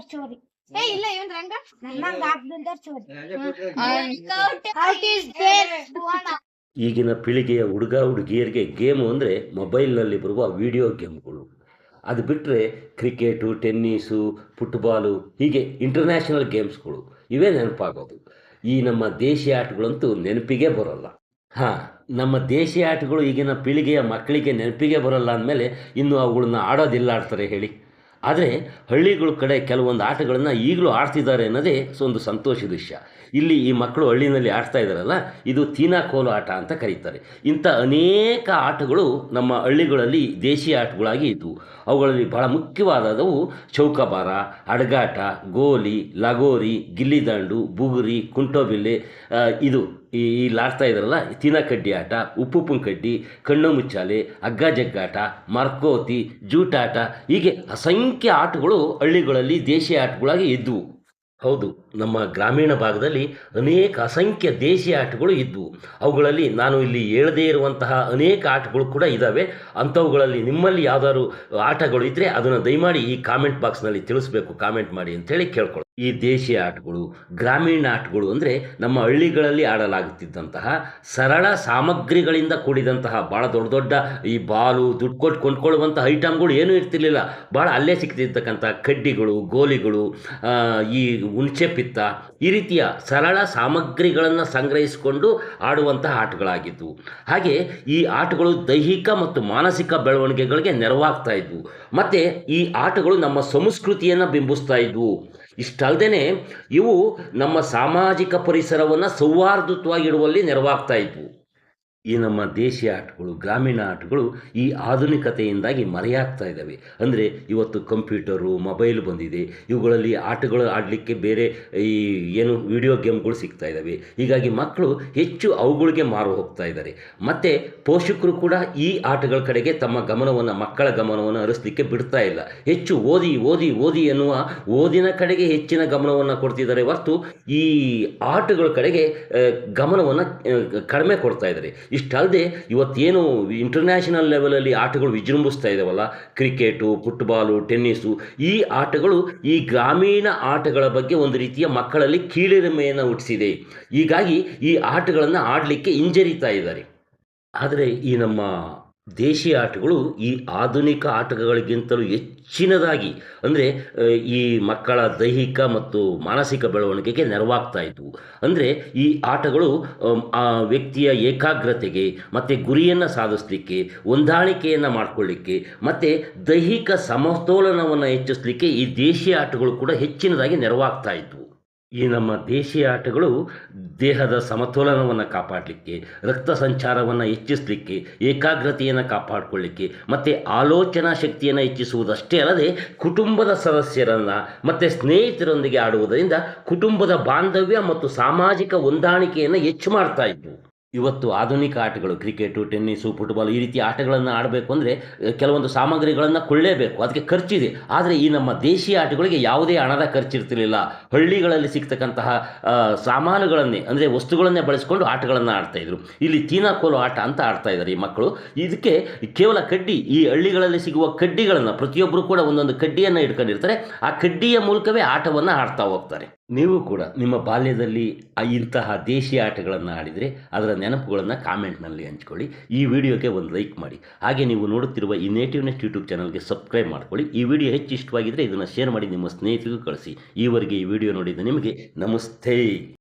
ಚೋರಿ ಏ ಇಲ್ಲ. ಇವನ್ ರಂಗ? ಹಾಕ್ದಿಲ್ದ ಚೋರಿ Out is there. ಈಗಿನ ಪೀಳಿಗೆಯ ಹುಡುಗ ಹುಡುಗಿಯರಿಗೆ ಗೇಮು ಅಂದರೆ ಮೊಬೈಲ್ನಲ್ಲಿ ಬರುವ ವಿಡಿಯೋ ಗೇಮ್ಗಳು. ಅದು ಬಿಟ್ಟರೆ ಕ್ರಿಕೆಟು ಟೆನ್ನಿಸು ಫುಟ್ಬಾಲು ಹೀಗೆ ಇಂಟರ್ನ್ಯಾಷನಲ್ ಗೇಮ್ಸ್ಗಳು. ಇವೇ ನೆನಪಾಗೋದು. ಈ ನಮ್ಮ ದೇಶೀಯ ಆಟಗಳಂತೂ ನೆನಪಿಗೆ ಬರೋಲ್ಲ. ಹಾಂ ನಮ್ಮ ದೇಶೀಯ ಆಟಗಳು ಈಗಿನ ಪೀಳಿಗೆಯ ಮಕ್ಕಳಿಗೆ ನೆನಪಿಗೆ ಬರೋಲ್ಲ ಅಂದಮೇಲೆ ಇನ್ನು ಅವುಗಳನ್ನ ಆಡೋದಿಲ್ಲ ಆಡ್ತಾರೆ ಹೇಳಿ. ಆದರೆ ಹಳ್ಳಿಗಳ ಕಡೆ ಕೆಲವೊಂದು ಆಟಗಳನ್ನು ಈಗಲೂ ಆಡ್ತಿದ್ದಾರೆ ಅನ್ನೋದೇ ಒಂದು ಸಂತೋಷದ ವಿಷಯ. ಇಲ್ಲಿ ಈ ಮಕ್ಕಳು ಹಳ್ಳಿನಲ್ಲಿ ಆಡ್ತಾ ಇದ್ದಾರಲ್ಲ, ಇದು ತೀನಾ ಕೋಲು ಆಟ ಅಂತ ಕರೀತಾರೆ. ಇಂಥ ಅನೇಕ ಆಟಗಳು ನಮ್ಮ ಹಳ್ಳಿಗಳಲ್ಲಿ ದೇಶೀಯ ಆಟಗಳಾಗಿ ಇದ್ದವು ಅವುಗಳಲ್ಲಿ ಬಹಳ ಮುಖ್ಯವಾದವು ಚೌಕಬಾರ, ಅಡಗಾಟ, ಗೋಲಿ, ಲಗೋರಿ ಗಿಲ್ಲಿದಾಂಡು ಬುಗುರಿ, ಕುಂಟೋಬಿಲ್ಲೆ ಇದು ಈ ಇಲ್ಲಿ ಆಡ್ತಾ ಇದ್ದಾರಲ್ಲ ತಿನ ಕಡ್ಡಿ ಆಟ ಉಪ್ಪುಪ್ಪಿನ ಕಡ್ಡಿ, ಕಣ್ಣು ಮುಚ್ಚಾಲೆ ಹಗ್ಗ ಜಗ್ಗಾಟ, ಮರ್ಕೋತಿ, ಜೂಟಾಟ, ಹೀಗೆ ಅಸಂಖ್ಯ ಆಟಗಳು ಹಳ್ಳಿಗಳಲ್ಲಿ ದೇಶೀಯ ಆಟಗಳಾಗಿ ಇದ್ದವು ಹೌದು, ನಮ್ಮ ಗ್ರಾಮೀಣ ಭಾಗದಲ್ಲಿ ಅನೇಕ ಅಸಂಖ್ಯ ದೇಶೀಯ ಆಟಗಳು ಇದ್ದವು ಅವುಗಳಲ್ಲಿ ನಾನು ಇಲ್ಲಿ ಹೇಳದೇ ಇರುವಂತಹ ಅನೇಕ ಆಟಗಳು ಕೂಡ ಇದ್ದಾವೆ ಅಂಥವುಗಳಲ್ಲಿ ನಿಮ್ಮಲ್ಲಿ ಯಾವ್ದಾದ್ರು ಆಟಗಳು ಇದ್ದರೆ ಅದನ್ನು ದಯಮಾಡಿ ಈ ಕಾಮೆಂಟ್ ಬಾಕ್ಸ್ನಲ್ಲಿ ತಿಳಿಸ್ಬೇಕು ಕಾಮೆಂಟ್ ಮಾಡಿ ಅಂತೇಳಿ ಕೇಳ್ಕೊಳ್ಳಿ ಈ ದೇಶೀಯ ಆಟಗಳು, ಗ್ರಾಮೀಣ ಆಟಗಳು ಅಂದರೆ ನಮ್ಮ ಹಳ್ಳಿಗಳಲ್ಲಿ ಆಡಲಾಗುತ್ತಿದ್ದಂತಹ ಸರಳ ಸಾಮಗ್ರಿಗಳಿಂದ ಕೂಡಿದಂತಹ ಭಾಳ ದೊಡ್ಡ ದೊಡ್ಡ ಈ ಬಾಲು, ದುಡ್ಡು ಕೊಟ್ಟು ಕೊಂಡ್ಕೊಳ್ಳುವಂಥ ಐಟಮ್ಗಳು ಏನೂ ಇರ್ತಿರ್ಲಿಲ್ಲ. ಭಾಳ ಅಲ್ಲೇ ಸಿಗ್ತಿರ್ತಕ್ಕಂಥ ಕಡ್ಡಿಗಳು, ಗೋಲಿಗಳು ಈ ಹುಣಸೆ ಪಿತ್ತ ಈ ರೀತಿಯ ಸರಳ ಸಾಮಗ್ರಿಗಳನ್ನು ಸಂಗ್ರಹಿಸಿಕೊಂಡು ಆಡುವಂತಹ ಆಟಗಳಾಗಿದ್ದವು ಹಾಗೆ ಈ ಆಟಗಳು ದೈಹಿಕ ಮತ್ತು ಮಾನಸಿಕ ಬೆಳವಣಿಗೆಗಳಿಗೆ ನೆರವಾಗ್ತಾ ಇದ್ವು. ಮತ್ತು ಈ ಆಟಗಳು ನಮ್ಮ ಸಂಸ್ಕೃತಿಯನ್ನು ಬಿಂಬಿಸ್ತಾ ಇದ್ವು. ಇಷ್ಟಲ್ದೇ ಇವು ನಮ್ಮ ಸಾಮಾಜಿಕ ಪರಿಸರವನ್ನು ಸೌಹಾರ್ದತ್ವವಾಗಿಡುವಲ್ಲಿ ನೆರವಾಗ್ತಾ ಇದ್ವು. ಈ ನಮ್ಮ ದೇಶೀಯ ಆಟಗಳು, ಗ್ರಾಮೀಣ ಆಟಗಳು ಈ ಆಧುನಿಕತೆಯಿಂದಾಗಿ ಮರೆಯಾಗ್ತಾ ಇದ್ದಾವೆ. ಅಂದರೆ ಇವತ್ತು ಕಂಪ್ಯೂಟರು, ಮೊಬೈಲ್ ಬಂದಿದೆ. ಇವುಗಳಲ್ಲಿ ಆಟಗಳು ಆಡಲಿಕ್ಕೆ ಬೇರೆ ಈ ಏನು ವಿಡಿಯೋ ಗೇಮ್ಗಳು ಸಿಗ್ತಾ ಇದ್ದಾವೆ. ಹೀಗಾಗಿ ಮಕ್ಕಳು ಹೆಚ್ಚು ಅವುಗಳಿಗೆ ಮಾರು ಹೋಗ್ತಾ ಇದ್ದಾರೆ. ಮತ್ತು ಪೋಷಕರು ಕೂಡ ಈ ಆಟಗಳ ಕಡೆಗೆ ತಮ್ಮ ಗಮನವನ್ನು, ಮಕ್ಕಳ ಗಮನವನ್ನು ಹರಿಸಲಿಕ್ಕೆ ಬಿಡ್ತಾ ಇಲ್ಲ. ಹೆಚ್ಚು ಓದಿ ಓದಿ ಓದಿ ಎನ್ನುವ ಓದಿನ ಕಡೆಗೆ ಹೆಚ್ಚಿನ ಗಮನವನ್ನು ಕೊಡ್ತಿದ್ದಾರೆ ಹೊರತು ಈ ಆಟಗಳ ಕಡೆಗೆ ಗಮನವನ್ನು ಕಡಿಮೆ ಕೊಡ್ತಾ ಇದ್ದಾರೆ. ಇಷ್ಟಲ್ಲದೆ ಇವತ್ತೇನು ಇಂಟರ್ನ್ಯಾಷನಲ್ ಲೆವೆಲಲ್ಲಿ ಆಟಗಳು ವಿಜೃಂಭಿಸ್ತಾ ಇದ್ದಾವಲ್ಲ ಕ್ರಿಕೆಟು ಫುಟ್ಬಾಲು ಟೆನ್ನಿಸು ಈ ಆಟಗಳು ಈ ಗ್ರಾಮೀಣ ಆಟಗಳ ಬಗ್ಗೆ ಒಂದು ರೀತಿಯ ಮಕ್ಕಳಲ್ಲಿ ಕೀಳಿರಿಮೆಯನ್ನು ಹುಟ್ಟಿಸಿದೆ. ಹೀಗಾಗಿ ಈ ಆಟಗಳನ್ನು ಆಡಲಿಕ್ಕೆ ಹಿಂಜರಿತಾ ಇದ್ದಾರೆ. ಆದರೆ ಈ ನಮ್ಮ ದೇಶೀಯ ಆಟಗಳು ಈ ಆಧುನಿಕ ಆಟಗಳಿಗಿಂತಲೂ ಹೆಚ್ಚಿನದಾಗಿ, ಅಂದರೆ ಈ ಮಕ್ಕಳ ದೈಹಿಕ ಮತ್ತು ಮಾನಸಿಕ ಬೆಳವಣಿಗೆಗೆ ನೆರವಾಗ್ತಾ ಇದ್ವು. ಅಂದರೆ, ಈ ಆಟಗಳು ಆ ವ್ಯಕ್ತಿಯ ಏಕಾಗ್ರತೆಗೆ, ಮತ್ತು ಗುರಿಯನ್ನು ಸಾಧಿಸಲಿಕ್ಕೆ, ಹೊಂದಾಣಿಕೆಯನ್ನು ಮಾಡಿಕೊಳ್ಳಿಕ್ಕೆ, ಮತ್ತು ದೈಹಿಕ ಸಮತೋಲನವನ್ನು ಹೆಚ್ಚಿಸಲಿಕ್ಕೆ ಈ ದೇಶೀಯ ಆಟಗಳು ಕೂಡ ಹೆಚ್ಚಿನದಾಗಿ ನೆರವಾಗ್ತಾ ಇದ್ವು. ಈ ನಮ್ಮ ದೇಶೀಯ ಆಟಗಳು ದೇಹದ ಸಮತೋಲನವನ್ನು ಕಾಪಾಡಲಿಕ್ಕೆ, ರಕ್ತ ಸಂಚಾರವನ್ನು ಹೆಚ್ಚಿಸಲಿಕ್ಕೆ, ಏಕಾಗ್ರತೆಯನ್ನು ಕಾಪಾಡಿಕೊಳ್ಳಿಕ್ಕೆ, ಮತ್ತು ಆಲೋಚನಾ ಶಕ್ತಿಯನ್ನು ಹೆಚ್ಚಿಸುವುದಷ್ಟೇ ಅಲ್ಲದೆ ಕುಟುಂಬದ ಸದಸ್ಯರನ್ನು ಮತ್ತು ಸ್ನೇಹಿತರೊಂದಿಗೆ ಆಡುವುದರಿಂದ ಕುಟುಂಬದ ಬಾಂಧವ್ಯ ಮತ್ತು ಸಾಮಾಜಿಕ ಹೊಂದಾಣಿಕೆಯನ್ನು ಹೆಚ್ಚು ಮಾಡ್ತಾ ಇದ್ವು. ಇವತ್ತು ಆಧುನಿಕ ಆಟಗಳು, ಕ್ರಿಕೆಟು, ಟೆನ್ನಿಸು, ಫುಟ್ಬಾಲ್ ಈ ರೀತಿ ಆಟಗಳನ್ನು ಆಡಬೇಕು ಅಂದರೆ ಕೆಲವೊಂದು ಸಾಮಗ್ರಿಗಳನ್ನು ಕೊಳ್ಳೇಬೇಕು. ಅದಕ್ಕೆ ಖರ್ಚಿದೆ. ಆದರೆ ಈ ನಮ್ಮ ದೇಶೀಯ ಆಟಗಳಿಗೆ ಯಾವುದೇ ಹಣದ ಖರ್ಚಿರ್ತಿರಲಿಲ್ಲ. ಹಳ್ಳಿಗಳಲ್ಲಿ ಸಿಗ್ತಕ್ಕಂತಹ ಸಾಮಾನುಗಳನ್ನೇ, ಅಂದರೆ ವಸ್ತುಗಳನ್ನೇ ಬಳಸಿಕೊಂಡು ಆಟಗಳನ್ನು ಆಡ್ತಾಯಿದ್ರು. ಇಲ್ಲಿ ತೀನಾಕೋಲು ಆಟ ಅಂತ ಆಡ್ತಾ ಇದ್ದಾರೆ ಈ ಮಕ್ಕಳು. ಇದಕ್ಕೆ ಕೇವಲ ಕಡ್ಡಿ, ಈ ಹಳ್ಳಿಗಳಲ್ಲಿ ಸಿಗುವ ಕಡ್ಡಿಗಳನ್ನು ಪ್ರತಿಯೊಬ್ಬರು ಕೂಡ ಒಂದೊಂದು ಕಡ್ಡಿಯನ್ನು ಇಟ್ಕೊಂಡಿರ್ತಾರೆ ಆ ಕಡ್ಡಿಯ ಮೂಲಕವೇ ಆಟವನ್ನು ಆಡ್ತಾ ಹೋಗ್ತಾರೆ. ನೀವು ಕೂಡ ನಿಮ್ಮ ಬಾಲ್ಯದಲ್ಲಿ ಇಂತಹ ದೇಶೀಯ ಆಟಗಳನ್ನು ಆಡಿದರೆ ಅದರ ನೆನಪುಗಳನ್ನು ಕಾಮೆಂಟ್ನಲ್ಲಿ ಹಂಚ್ಕೊಳ್ಳಿ. ಈ ವಿಡಿಯೋಗೆ ಒಂದು ಲೈಕ್ ಮಾಡಿ. ಹಾಗೆ ನೀವು ನೋಡುತ್ತಿರುವ ಈ ನೇಟಿವ್ ಯೂಟ್ಯೂಬ್ ಚಾನಲ್ಗೆ ಸಬ್ಸ್ಕ್ರೈಬ್ ಮಾಡ್ಕೊಳ್ಳಿ. ಈ ವಿಡಿಯೋ ಹೆಚ್ಚು ಇಷ್ಟವಾಗಿದ್ದರೆ ಇದನ್ನು ಶೇರ್ ಮಾಡಿ ನಿಮ್ಮ ಸ್ನೇಹಿತರಿಗೂ ಕಳಿಸಿ. ಈವರೆಗೆ ಈ ವಿಡಿಯೋ ನೋಡಿದ ನಿಮಗೆ ನಮಸ್ತೆ.